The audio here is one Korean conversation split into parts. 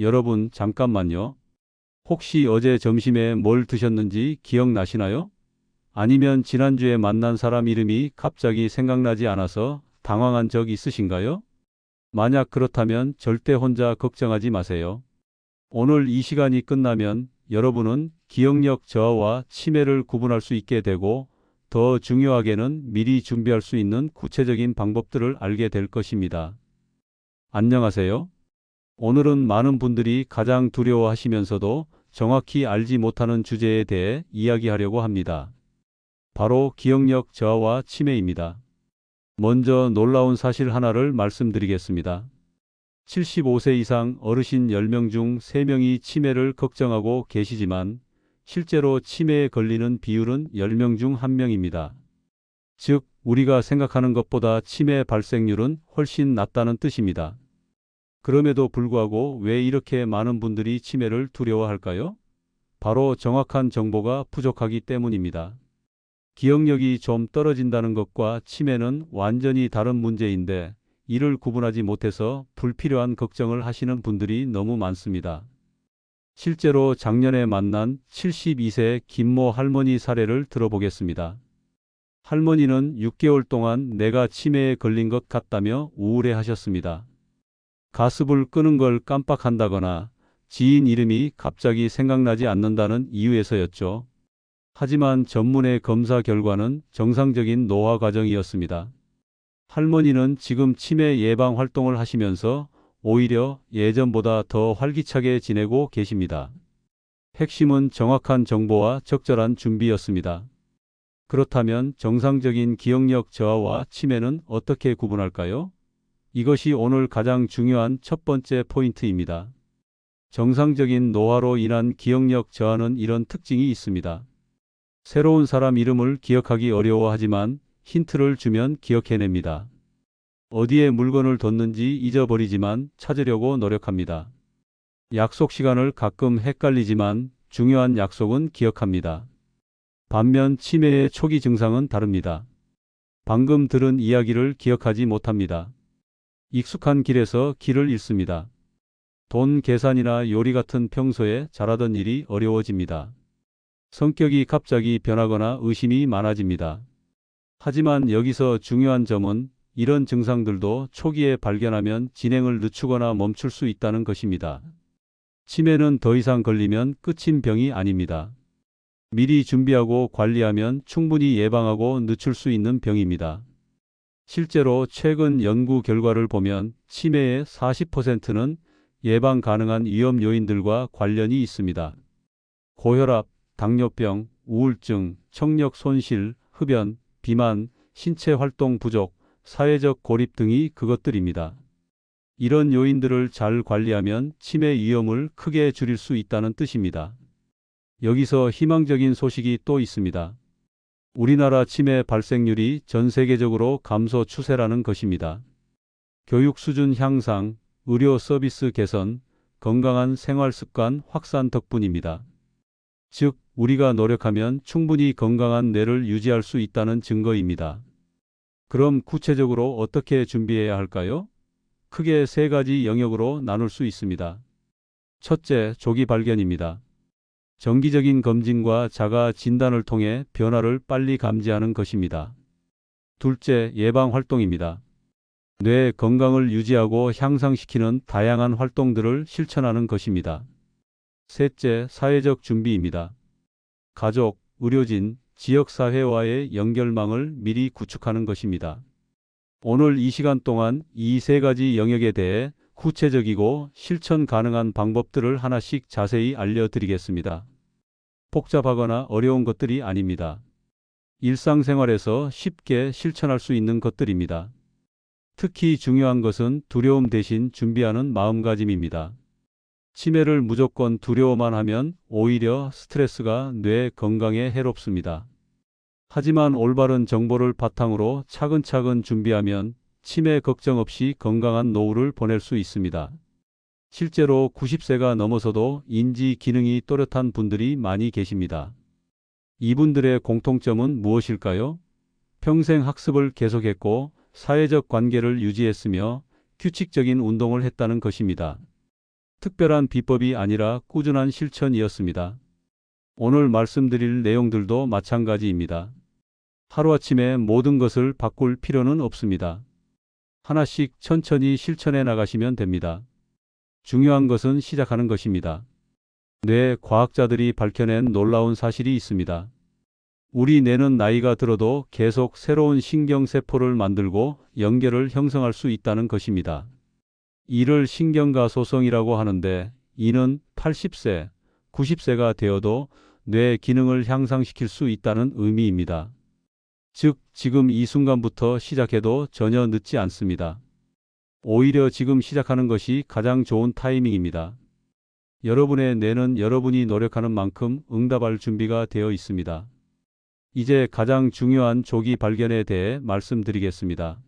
여러분, 잠깐만요. 혹시 어제 점심에 뭘 드셨는지 기억나시나요? 아니면 지난주에 만난 사람 이름이 갑자기 생각나지 않아서 당황한 적 있으신가요? 만약 그렇다면 절대 혼자 걱정하지 마세요. 오늘 이 시간이 끝나면 여러분은 기억력 저하와 치매를 구분할 수 있게 되고 더 중요하게는 미리 준비할 수 있는 구체적인 방법들을 알게 될 것입니다. 안녕하세요. 오늘은 많은 분들이 가장 두려워하시면서도 정확히 알지 못하는 주제에 대해 이야기하려고 합니다. 바로 기억력 저하와 치매입니다. 먼저 놀라운 사실 하나를 말씀드리겠습니다. 75세 이상 어르신 10명 중 3명이 치매를 걱정하고 계시지만 실제로 치매에 걸리는 비율은 10명 중 1명입니다. 즉, 우리가 생각하는 것보다 치매 발생률은 훨씬 낮다는 뜻입니다. 그럼에도 불구하고 왜 이렇게 많은 분들이 치매를 두려워할까요? 바로 정확한 정보가 부족하기 때문입니다. 기억력이 좀 떨어진다는 것과 치매는 완전히 다른 문제인데 이를 구분하지 못해서 불필요한 걱정을 하시는 분들이 너무 많습니다. 실제로 작년에 만난 72세 김모 할머니 사례를 들어보겠습니다. 할머니는 6개월 동안 내가 치매에 걸린 것 같다며 우울해 하셨습니다. 가습을 끄는 걸 깜빡한다거나 지인 이름이 갑자기 생각나지 않는다는 이유에서였죠. 하지만 전문의 검사 결과는 정상적인 노화 과정이었습니다. 할머니는 지금 치매 예방 활동을 하시면서 오히려 예전보다 더 활기차게 지내고 계십니다. 핵심은 정확한 정보와 적절한 준비였습니다. 그렇다면 정상적인 기억력 저하와 치매는 어떻게 구분할까요? 이것이 오늘 가장 중요한 첫 번째 포인트입니다. 정상적인 노화로 인한 기억력 저하는 이런 특징이 있습니다. 새로운 사람 이름을 기억하기 어려워하지만 힌트를 주면 기억해냅니다. 어디에 물건을 뒀는지 잊어버리지만 찾으려고 노력합니다. 약속 시간을 가끔 헷갈리지만 중요한 약속은 기억합니다. 반면 치매의 초기 증상은 다릅니다. 방금 들은 이야기를 기억하지 못합니다. 익숙한 길에서 길을 잃습니다. 돈 계산이나 요리 같은 평소에 잘하던 일이 어려워집니다. 성격이 갑자기 변하거나 의심이 많아집니다. 하지만 여기서 중요한 점은 이런 증상들도 초기에 발견하면 진행을 늦추거나 멈출 수 있다는 것입니다. 치매는 더 이상 걸리면 끝인 병이 아닙니다. 미리 준비하고 관리하면 충분히 예방하고 늦출 수 있는 병입니다. 실제로 최근 연구 결과를 보면 치매의 40%는 예방 가능한 위험 요인들과 관련이 있습니다. 고혈압, 당뇨병, 우울증, 청력 손실, 흡연, 비만, 신체 활동 부족, 사회적 고립 등이 그것들입니다. 이런 요인들을 잘 관리하면 치매 위험을 크게 줄일 수 있다는 뜻입니다. 여기서 희망적인 소식이 또 있습니다. 우리나라 치매 발생률이 전 세계적으로 감소 추세라는 것입니다. 교육 수준 향상, 의료 서비스 개선, 건강한 생활 습관 확산 덕분입니다. 즉, 우리가 노력하면 충분히 건강한 뇌를 유지할 수 있다는 증거입니다. 그럼 구체적으로 어떻게 준비해야 할까요? 크게 세 가지 영역으로 나눌 수 있습니다. 첫째, 조기 발견입니다. 정기적인 검진과 자가 진단을 통해 변화를 빨리 감지하는 것입니다. 둘째, 예방 활동입니다. 뇌 건강을 유지하고 향상시키는 다양한 활동들을 실천하는 것입니다. 셋째, 사회적 준비입니다. 가족, 의료진, 지역사회와의 연결망을 미리 구축하는 것입니다. 오늘 이 시간 동안 이 세 가지 영역에 대해 구체적이고 실천 가능한 방법들을 하나씩 자세히 알려드리겠습니다. 복잡하거나 어려운 것들이 아닙니다. 일상생활에서 쉽게 실천할 수 있는 것들입니다. 특히 중요한 것은 두려움 대신 준비하는 마음가짐입니다. 치매를 무조건 두려워만 하면 오히려 스트레스가 뇌 건강에 해롭습니다. 하지만 올바른 정보를 바탕으로 차근차근 준비하면 치매 걱정 없이 건강한 노후를 보낼 수 있습니다. 실제로 90세가 넘어서도 인지 기능이 또렷한 분들이 많이 계십니다. 이분들의 공통점은 무엇일까요? 평생 학습을 계속했고 사회적 관계를 유지했으며 규칙적인 운동을 했다는 것입니다. 특별한 비법이 아니라 꾸준한 실천이었습니다. 오늘 말씀드릴 내용들도 마찬가지입니다. 하루아침에 모든 것을 바꿀 필요는 없습니다. 하나씩 천천히 실천해 나가시면 됩니다. 중요한 것은 시작하는 것입니다. 뇌 과학자들이 밝혀낸 놀라운 사실이 있습니다. 우리 뇌는 나이가 들어도 계속 새로운 신경세포를 만들고 연결을 형성할 수 있다는 것입니다. 이를 신경가소성이라고 하는데 이는 80세, 90세가 되어도 뇌 기능을 향상시킬 수 있다는 의미입니다. 즉, 지금 이 순간부터 시작해도 전혀 늦지 않습니다. 오히려 지금 시작하는 것이 가장 좋은 타이밍입니다. 여러분의 뇌는 여러분이 노력하는 만큼 응답할 준비가 되어 있습니다. 이제 가장 중요한 조기 발견에 대해 말씀드리겠습니다.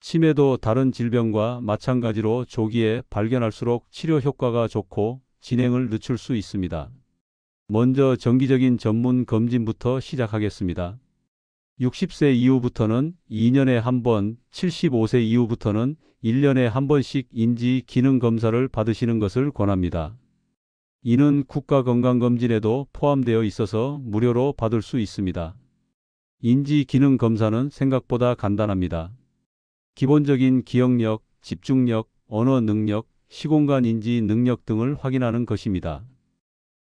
치매도 다른 질병과 마찬가지로 조기에 발견할수록 치료 효과가 좋고 진행을 늦출 수 있습니다. 먼저 정기적인 전문 검진부터 시작하겠습니다. 60세 이후부터는 2년에 한 번, 75세 이후부터는 1년에 한 번씩 인지 기능 검사를 받으시는 것을 권합니다. 이는 국가건강검진에도 포함되어 있어서 무료로 받을 수 있습니다. 인지 기능 검사는 생각보다 간단합니다. 기본적인 기억력, 집중력, 언어 능력, 시공간 인지 능력 등을 확인하는 것입니다.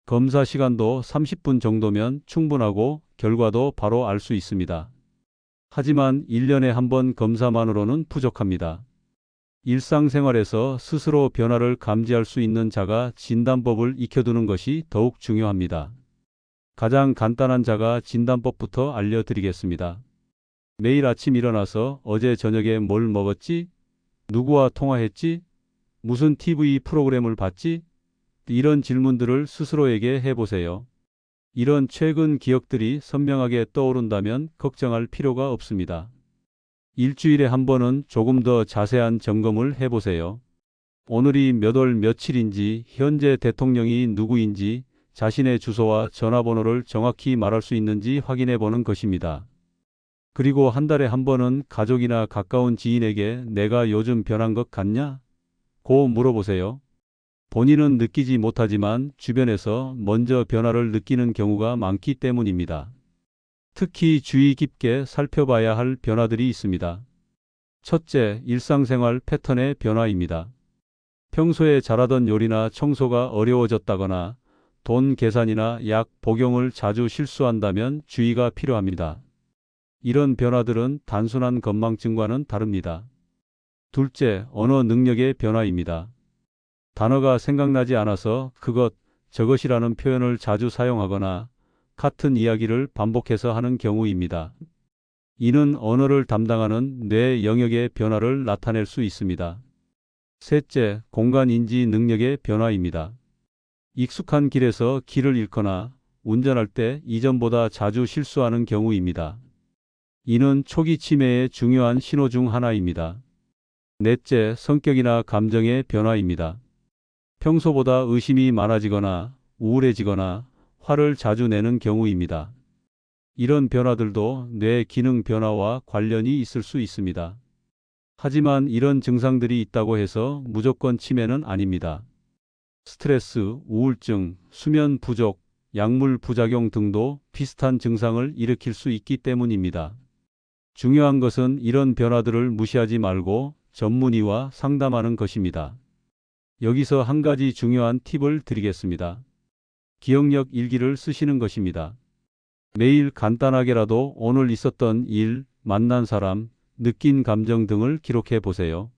검사 시간도 30분 정도면 충분하고 결과도 바로 알 수 있습니다. 하지만 1년에 한 번 검사만으로는 부족합니다. 일상생활에서 스스로 변화를 감지할 수 있는 자가 진단법을 익혀두는 것이 더욱 중요합니다. 가장 간단한 자가 진단법부터 알려드리겠습니다. 매일 아침 일어나서 어제 저녁에 뭘 먹었지? 누구와 통화했지? 무슨 TV 프로그램을 봤지? 이런 질문들을 스스로에게 해보세요. 이런 최근 기억들이 선명하게 떠오른다면 걱정할 필요가 없습니다. 일주일에 한 번은 조금 더 자세한 점검을 해보세요. 오늘이 몇 월 며칠인지, 현재 대통령이 누구인지, 자신의 주소와 전화번호를 정확히 말할 수 있는지 확인해 보는 것입니다. 그리고 한 달에 한 번은 가족이나 가까운 지인에게 내가 요즘 변한 것 같냐? 고 물어보세요. 본인은 느끼지 못하지만 주변에서 먼저 변화를 느끼는 경우가 많기 때문입니다. 특히 주의 깊게 살펴봐야 할 변화들이 있습니다. 첫째, 일상생활 패턴의 변화입니다. 평소에 잘하던 요리나 청소가 어려워졌다거나 돈 계산이나 약 복용을 자주 실수한다면 주의가 필요합니다. 이런 변화들은 단순한 건망증과는 다릅니다. 둘째, 언어 능력의 변화입니다. 단어가 생각나지 않아서 그것, 저것이라는 표현을 자주 사용하거나 같은 이야기를 반복해서 하는 경우입니다. 이는 언어를 담당하는 뇌 영역의 변화를 나타낼 수 있습니다. 셋째, 공간 인지 능력의 변화입니다. 익숙한 길에서 길을 잃거나 운전할 때 이전보다 자주 실수하는 경우입니다. 이는 초기 치매의 중요한 신호 중 하나입니다. 넷째, 성격이나 감정의 변화입니다. 평소보다 의심이 많아지거나 우울해지거나 화를 자주 내는 경우입니다. 이런 변화들도 뇌 기능 변화와 관련이 있을 수 있습니다. 하지만 이런 증상들이 있다고 해서 무조건 치매는 아닙니다. 스트레스, 우울증, 수면 부족, 약물 부작용 등도 비슷한 증상을 일으킬 수 있기 때문입니다. 중요한 것은 이런 변화들을 무시하지 말고 전문의와 상담하는 것입니다. 여기서 한 가지 중요한 팁을 드리겠습니다. 기억력 일기를 쓰시는 것입니다. 매일 간단하게라도 오늘 있었던 일, 만난 사람, 느낀 감정 등을 기록해 보세요.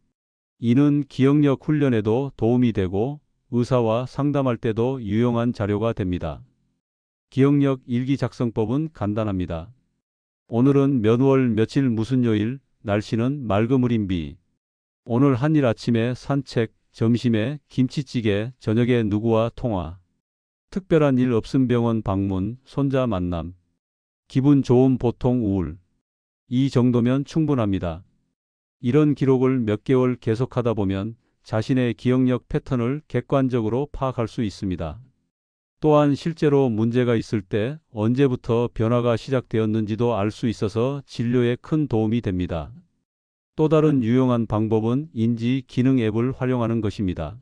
이는 기억력 훈련에도 도움이 되고 의사와 상담할 때도 유용한 자료가 됩니다. 기억력 일기 작성법은 간단합니다. 오늘은 몇 월 며칠 무슨 요일, 날씨는 맑음 흐린 비. 오늘 한일 아침에 산책, 점심에 김치찌개, 저녁에 누구와 통화. 특별한 일 없음 병원 방문, 손자 만남. 기분 좋은 보통 우울. 이 정도면 충분합니다. 이런 기록을 몇 개월 계속하다 보면 자신의 기억력 패턴을 객관적으로 파악할 수 있습니다. 또한 실제로 문제가 있을 때 언제부터 변화가 시작되었는지도 알 수 있어서 진료에 큰 도움이 됩니다. 또 다른 유용한 방법은 인지 기능 앱을 활용하는 것입니다.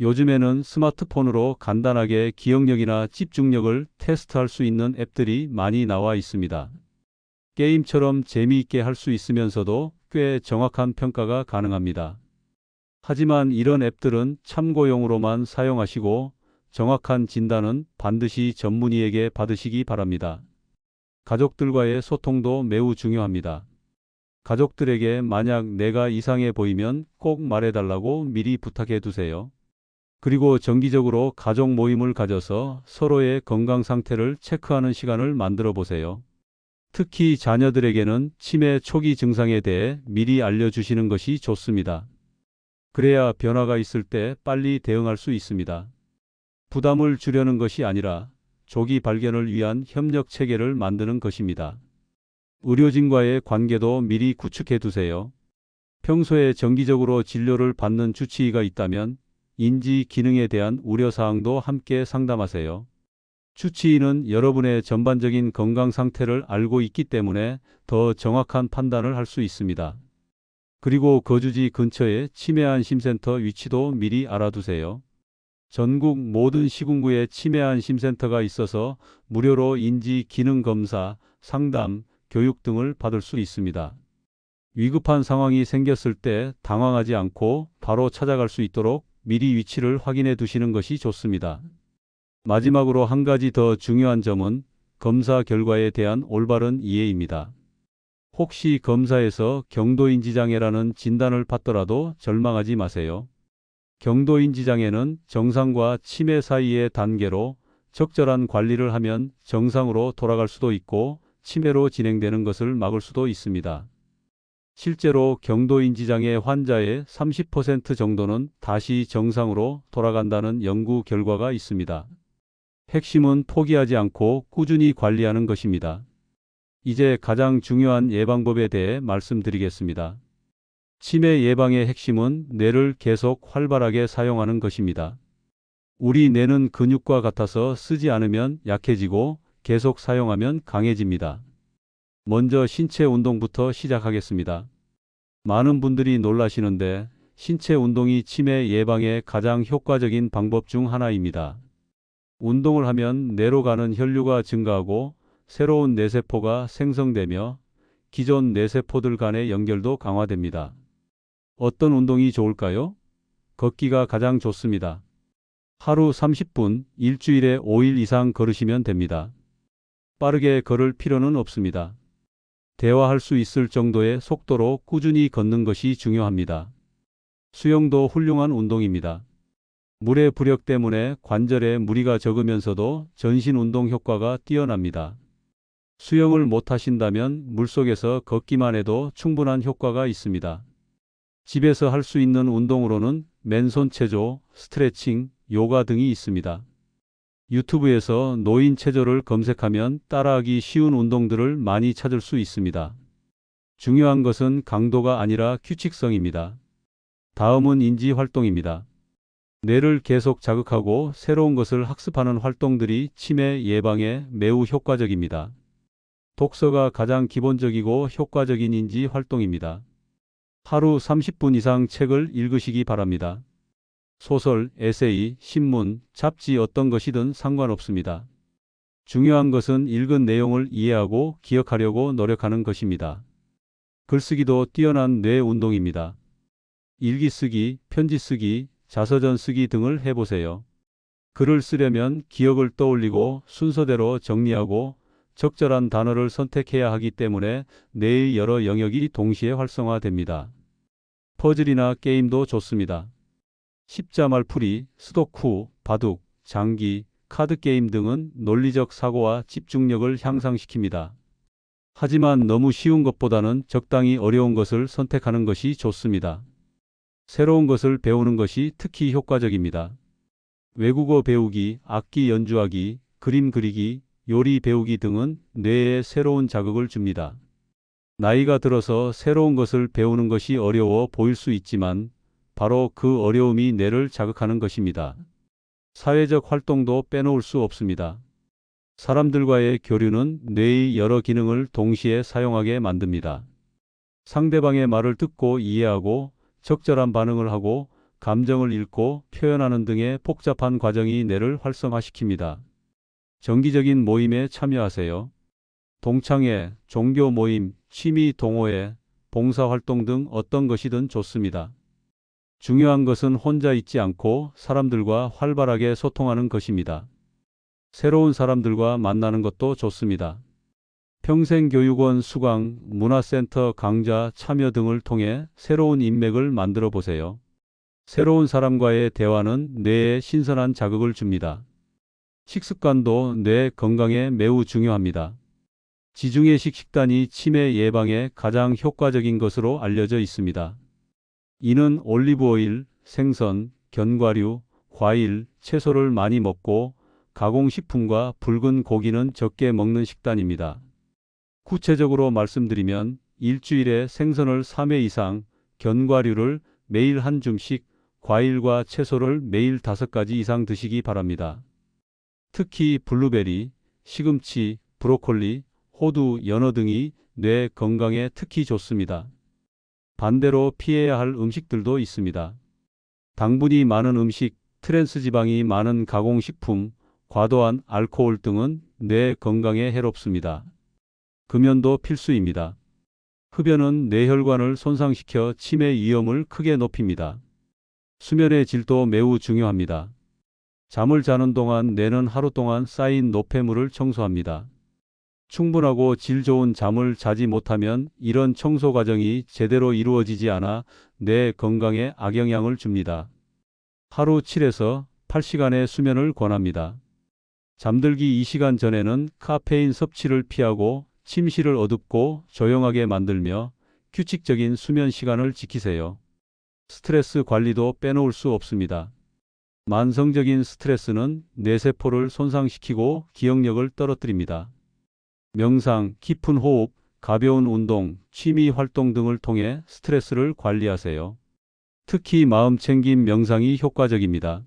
요즘에는 스마트폰으로 간단하게 기억력이나 집중력을 테스트할 수 있는 앱들이 많이 나와 있습니다. 게임처럼 재미있게 할 수 있으면서도 꽤 정확한 평가가 가능합니다. 하지만 이런 앱들은 참고용으로만 사용하시고 정확한 진단은 반드시 전문의에게 받으시기 바랍니다. 가족들과의 소통도 매우 중요합니다. 가족들에게 만약 내가 이상해 보이면 꼭 말해달라고 미리 부탁해 두세요. 그리고 정기적으로 가족 모임을 가져서 서로의 건강 상태를 체크하는 시간을 만들어 보세요. 특히 자녀들에게는 치매 초기 증상에 대해 미리 알려주시는 것이 좋습니다. 그래야 변화가 있을 때 빨리 대응할 수 있습니다. 부담을 주려는 것이 아니라 조기 발견을 위한 협력 체계를 만드는 것입니다. 의료진과의 관계도 미리 구축해 두세요. 평소에 정기적으로 진료를 받는 주치의가 있다면 인지 기능에 대한 우려 사항도 함께 상담하세요. 주치의는 여러분의 전반적인 건강 상태를 알고 있기 때문에 더 정확한 판단을 할 수 있습니다. 그리고 거주지 근처의 치매 안심센터 위치도 미리 알아두세요. 전국 모든 시군구에 치매 안심센터가 있어서 무료로 인지 기능 검사, 상담, 교육 등을 받을 수 있습니다. 위급한 상황이 생겼을 때 당황하지 않고 바로 찾아갈 수 있도록 미리 위치를 확인해 두시는 것이 좋습니다. 마지막으로 한 가지 더 중요한 점은 검사 결과에 대한 올바른 이해입니다. 혹시 검사에서 경도인지장애라는 진단을 받더라도 절망하지 마세요. 경도인지장애는 정상과 치매 사이의 단계로 적절한 관리를 하면 정상으로 돌아갈 수도 있고 치매로 진행되는 것을 막을 수도 있습니다. 실제로 경도인지장애 환자의 30% 정도는 다시 정상으로 돌아간다는 연구 결과가 있습니다. 핵심은 포기하지 않고 꾸준히 관리하는 것입니다. 이제 가장 중요한 예방법에 대해 말씀드리겠습니다. 치매 예방의 핵심은 뇌를 계속 활발하게 사용하는 것입니다. 우리 뇌는 근육과 같아서 쓰지 않으면 약해지고 계속 사용하면 강해집니다. 먼저 신체 운동부터 시작하겠습니다. 많은 분들이 놀라시는데 신체 운동이 치매 예방에 가장 효과적인 방법 중 하나입니다. 운동을 하면 뇌로 가는 혈류가 증가하고 새로운 뇌세포가 생성되며 기존 뇌세포들 간의 연결도 강화됩니다. 어떤 운동이 좋을까요? 걷기가 가장 좋습니다. 하루 30분, 일주일에 5일 이상 걸으시면 됩니다. 빠르게 걸을 필요는 없습니다. 대화할 수 있을 정도의 속도로 꾸준히 걷는 것이 중요합니다. 수영도 훌륭한 운동입니다. 물의 부력 때문에 관절에 무리가 적으면서도 전신 운동 효과가 뛰어납니다. 수영을 못 하신다면 물속에서 걷기만 해도 충분한 효과가 있습니다. 집에서 할 수 있는 운동으로는 맨손 체조, 스트레칭, 요가 등이 있습니다. 유튜브에서 노인 체조를 검색하면 따라하기 쉬운 운동들을 많이 찾을 수 있습니다. 중요한 것은 강도가 아니라 규칙성입니다. 다음은 인지 활동입니다. 뇌를 계속 자극하고 새로운 것을 학습하는 활동들이 치매 예방에 매우 효과적입니다. 독서가 가장 기본적이고 효과적인 인지 활동입니다. 하루 30분 이상 책을 읽으시기 바랍니다. 소설, 에세이, 신문, 잡지 어떤 것이든 상관없습니다. 중요한 것은 읽은 내용을 이해하고 기억하려고 노력하는 것입니다. 글쓰기도 뛰어난 뇌 운동입니다. 일기 쓰기, 편지 쓰기, 자서전 쓰기 등을 해보세요. 글을 쓰려면 기억을 떠올리고 순서대로 정리하고 적절한 단어를 선택해야 하기 때문에 뇌의 여러 영역이 동시에 활성화됩니다. 퍼즐이나 게임도 좋습니다. 십자말풀이, 스도쿠, 바둑, 장기, 카드게임 등은 논리적 사고와 집중력을 향상시킵니다. 하지만 너무 쉬운 것보다는 적당히 어려운 것을 선택하는 것이 좋습니다. 새로운 것을 배우는 것이 특히 효과적입니다. 외국어 배우기, 악기 연주하기, 그림 그리기, 요리 배우기 등은 뇌에 새로운 자극을 줍니다. 나이가 들어서 새로운 것을 배우는 것이 어려워 보일 수 있지만 바로 그 어려움이 뇌를 자극하는 것입니다. 사회적 활동도 빼놓을 수 없습니다. 사람들과의 교류는 뇌의 여러 기능을 동시에 사용하게 만듭니다. 상대방의 말을 듣고 이해하고 적절한 반응을 하고 감정을 읽고 표현하는 등의 복잡한 과정이 뇌를 활성화시킵니다. 정기적인 모임에 참여하세요. 동창회, 종교 모임, 취미 동호회, 봉사활동 등 어떤 것이든 좋습니다. 중요한 것은 혼자 있지 않고 사람들과 활발하게 소통하는 것입니다. 새로운 사람들과 만나는 것도 좋습니다. 평생교육원 수강, 문화센터 강좌 참여 등을 통해 새로운 인맥을 만들어 보세요. 새로운 사람과의 대화는 뇌에 신선한 자극을 줍니다. 식습관도 뇌 건강에 매우 중요합니다. 지중해식 식단이 치매 예방에 가장 효과적인 것으로 알려져 있습니다. 이는 올리브오일, 생선, 견과류, 과일, 채소를 많이 먹고 가공식품과 붉은 고기는 적게 먹는 식단입니다. 구체적으로 말씀드리면 일주일에 생선을 3회 이상, 견과류를 매일 한 줌씩, 과일과 채소를 매일 5가지 이상 드시기 바랍니다. 특히 블루베리, 시금치, 브로콜리, 호두, 연어 등이 뇌 건강에 특히 좋습니다. 반대로 피해야 할 음식들도 있습니다. 당분이 많은 음식, 트랜스 지방이 많은 가공식품, 과도한 알코올 등은 뇌 건강에 해롭습니다. 금연도 필수입니다. 흡연은 뇌혈관을 손상시켜 치매 위험을 크게 높입니다. 수면의 질도 매우 중요합니다. 잠을 자는 동안 뇌는 하루 동안 쌓인 노폐물을 청소합니다. 충분하고 질 좋은 잠을 자지 못하면 이런 청소 과정이 제대로 이루어지지 않아 뇌 건강에 악영향을 줍니다. 하루 7에서 8시간의 수면을 권합니다. 잠들기 2시간 전에는 카페인 섭취를 피하고 침실을 어둡고 조용하게 만들며 규칙적인 수면 시간을 지키세요. 스트레스 관리도 빼놓을 수 없습니다. 만성적인 스트레스는 뇌세포를 손상시키고 기억력을 떨어뜨립니다. 명상, 깊은 호흡, 가벼운 운동, 취미 활동 등을 통해 스트레스를 관리하세요. 특히 마음 챙김 명상이 효과적입니다.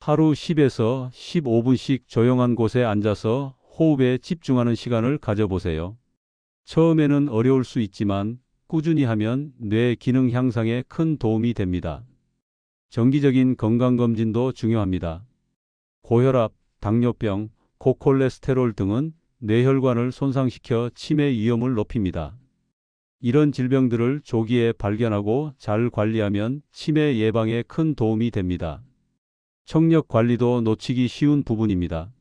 하루 10에서 15분씩 조용한 곳에 앉아서 호흡에 집중하는 시간을 가져보세요. 처음에는 어려울 수 있지만 꾸준히 하면 뇌 기능 향상에 큰 도움이 됩니다. 정기적인 건강검진도 중요합니다. 고혈압, 당뇨병, 고콜레스테롤 등은 뇌혈관을 손상시켜 치매 위험을 높입니다. 이런 질병들을 조기에 발견하고 잘 관리하면 치매 예방에 큰 도움이 됩니다. 청력 관리도 놓치기 쉬운 부분입니다.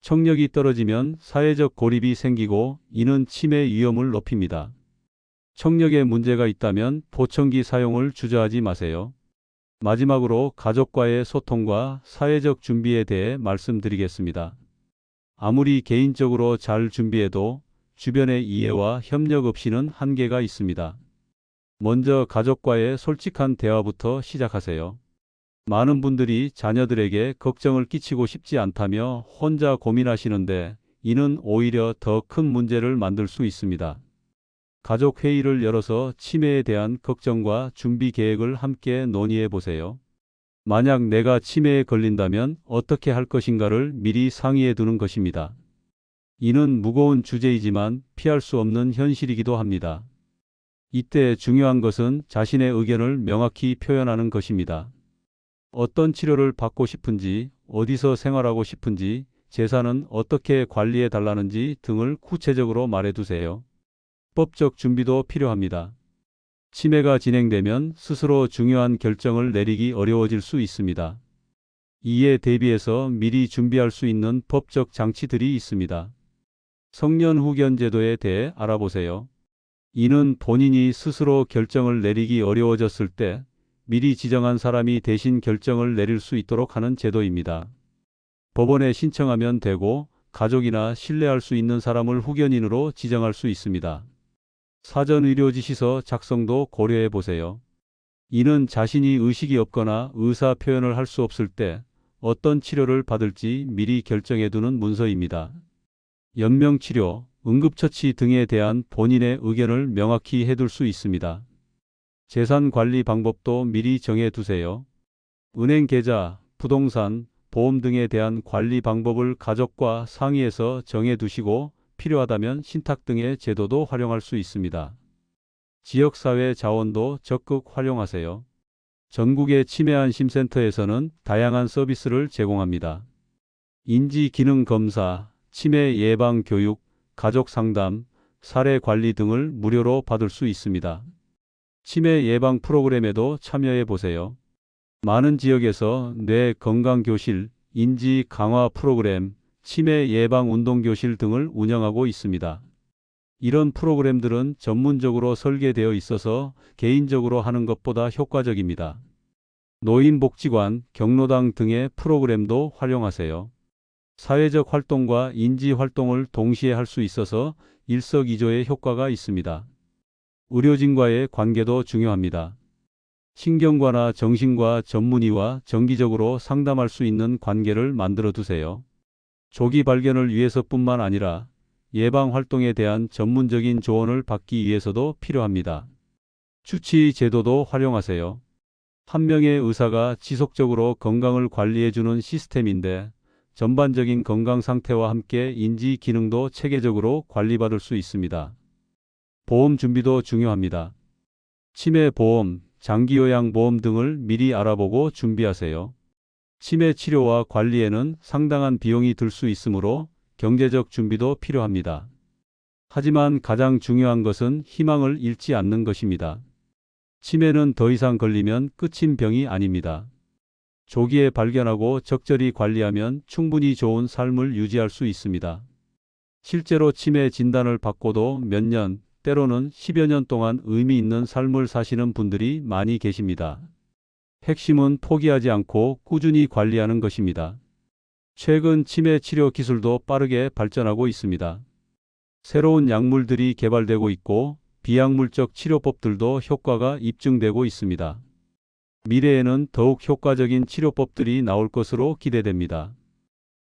청력이 떨어지면 사회적 고립이 생기고 이는 치매 위험을 높입니다. 청력에 문제가 있다면 보청기 사용을 주저하지 마세요. 마지막으로 가족과의 소통과 사회적 준비에 대해 말씀드리겠습니다. 아무리 개인적으로 잘 준비해도 주변의 이해와 협력 없이는 한계가 있습니다. 먼저 가족과의 솔직한 대화부터 시작하세요. 많은 분들이 자녀들에게 걱정을 끼치고 싶지 않다며 혼자 고민하시는데 이는 오히려 더 큰 문제를 만들 수 있습니다. 가족 회의를 열어서 치매에 대한 걱정과 준비 계획을 함께 논의해 보세요. 만약 내가 치매에 걸린다면 어떻게 할 것인가를 미리 상의해 두는 것입니다. 이는 무거운 주제이지만 피할 수 없는 현실이기도 합니다. 이때 중요한 것은 자신의 의견을 명확히 표현하는 것입니다. 어떤 치료를 받고 싶은지, 어디서 생활하고 싶은지, 재산은 어떻게 관리해 달라는지 등을 구체적으로 말해 두세요. 법적 준비도 필요합니다. 치매가 진행되면 스스로 중요한 결정을 내리기 어려워질 수 있습니다. 이에 대비해서 미리 준비할 수 있는 법적 장치들이 있습니다. 성년 후견 제도에 대해 알아보세요. 이는 본인이 스스로 결정을 내리기 어려워졌을 때 미리 지정한 사람이 대신 결정을 내릴 수 있도록 하는 제도입니다. 법원에 신청하면 되고 가족이나 신뢰할 수 있는 사람을 후견인으로 지정할 수 있습니다. 사전 의료 지시서 작성도 고려해 보세요. 이는 자신이 의식이 없거나 의사 표현을 할 수 없을 때 어떤 치료를 받을지 미리 결정해 두는 문서입니다. 연명치료, 응급처치 등에 대한 본인의 의견을 명확히 해둘 수 있습니다. 재산 관리 방법도 미리 정해 두세요. 은행 계좌, 부동산, 보험 등에 대한 관리 방법을 가족과 상의해서 정해 두시고 필요하다면 신탁 등의 제도도 활용할 수 있습니다. 지역사회 자원도 적극 활용하세요. 전국의 치매안심센터에서는 다양한 서비스를 제공합니다. 인지 기능 검사, 치매 예방 교육, 가족 상담, 사례 관리 등을 무료로 받을 수 있습니다. 치매 예방 프로그램에도 참여해 보세요. 많은 지역에서 뇌 건강 교실, 인지 강화 프로그램, 치매 예방 운동 교실 등을 운영하고 있습니다. 이런 프로그램들은 전문적으로 설계되어 있어서 개인적으로 하는 것보다 효과적입니다. 노인복지관, 경로당 등의 프로그램도 활용하세요. 사회적 활동과 인지 활동을 동시에 할 수 있어서 일석이조의 효과가 있습니다. 의료진과의 관계도 중요합니다. 신경과나 정신과 전문의와 정기적으로 상담할 수 있는 관계를 만들어 두세요. 조기 발견을 위해서뿐만 아니라 예방 활동에 대한 전문적인 조언을 받기 위해서도 필요합니다. 주치 제도도 활용하세요. 한 명의 의사가 지속적으로 건강을 관리해 주는 시스템인데 전반적인 건강 상태와 함께 인지 기능도 체계적으로 관리받을 수 있습니다. 보험 준비도 중요합니다. 치매 보험, 장기요양 보험 등을 미리 알아보고 준비하세요. 치매 치료와 관리에는 상당한 비용이 들 수 있으므로 경제적 준비도 필요합니다. 하지만 가장 중요한 것은 희망을 잃지 않는 것입니다. 치매는 더 이상 걸리면 끝인 병이 아닙니다. 조기에 발견하고 적절히 관리하면 충분히 좋은 삶을 유지할 수 있습니다. 실제로 치매 진단을 받고도 몇 년, 때로는 10여 년 동안 의미 있는 삶을 사시는 분들이 많이 계십니다. 핵심은 포기하지 않고 꾸준히 관리하는 것입니다. 최근 치매 치료 기술도 빠르게 발전하고 있습니다. 새로운 약물들이 개발되고 있고 비약물적 치료법들도 효과가 입증되고 있습니다. 미래에는 더욱 효과적인 치료법들이 나올 것으로 기대됩니다.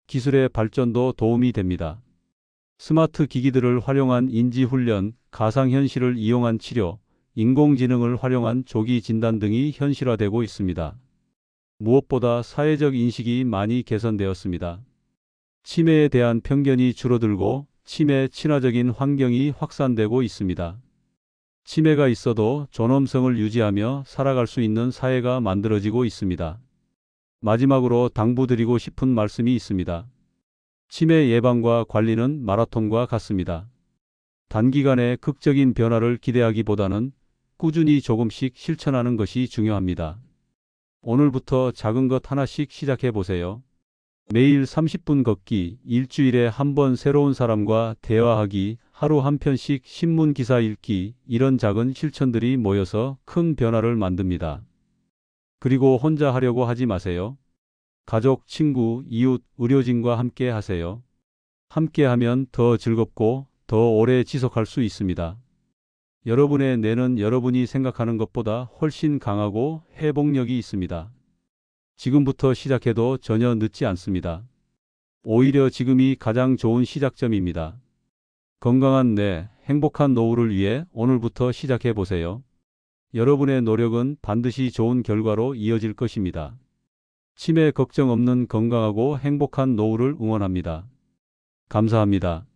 기술의 발전도 도움이 됩니다. 스마트 기기들을 활용한 인지훈련, 가상현실을 이용한 치료, 인공지능을 활용한 조기 진단 등이 현실화되고 있습니다. 무엇보다 사회적 인식이 많이 개선되었습니다. 치매에 대한 편견이 줄어들고 치매 친화적인 환경이 확산되고 있습니다. 치매가 있어도 존엄성을 유지하며 살아갈 수 있는 사회가 만들어지고 있습니다. 마지막으로 당부드리고 싶은 말씀이 있습니다. 치매 예방과 관리는 마라톤과 같습니다. 단기간에 극적인 변화를 기대하기보다는 꾸준히 조금씩 실천하는 것이 중요합니다. 오늘부터 작은 것 하나씩 시작해 보세요. 매일 30분 걷기, 일주일에 한 번 새로운 사람과 대화하기, 하루 한 편씩 신문 기사 읽기, 이런 작은 실천들이 모여서 큰 변화를 만듭니다. 그리고 혼자 하려고 하지 마세요. 가족, 친구, 이웃, 의료진과 함께 하세요. 함께 하면 더 즐겁고 더 오래 지속할 수 있습니다. 여러분의 뇌는 여러분이 생각하는 것보다 훨씬 강하고 회복력이 있습니다. 지금부터 시작해도 전혀 늦지 않습니다. 오히려 지금이 가장 좋은 시작점입니다. 건강한 뇌, 행복한 노후를 위해 오늘부터 시작해 보세요. 여러분의 노력은 반드시 좋은 결과로 이어질 것입니다. 치매 걱정 없는 건강하고 행복한 노후를 응원합니다. 감사합니다.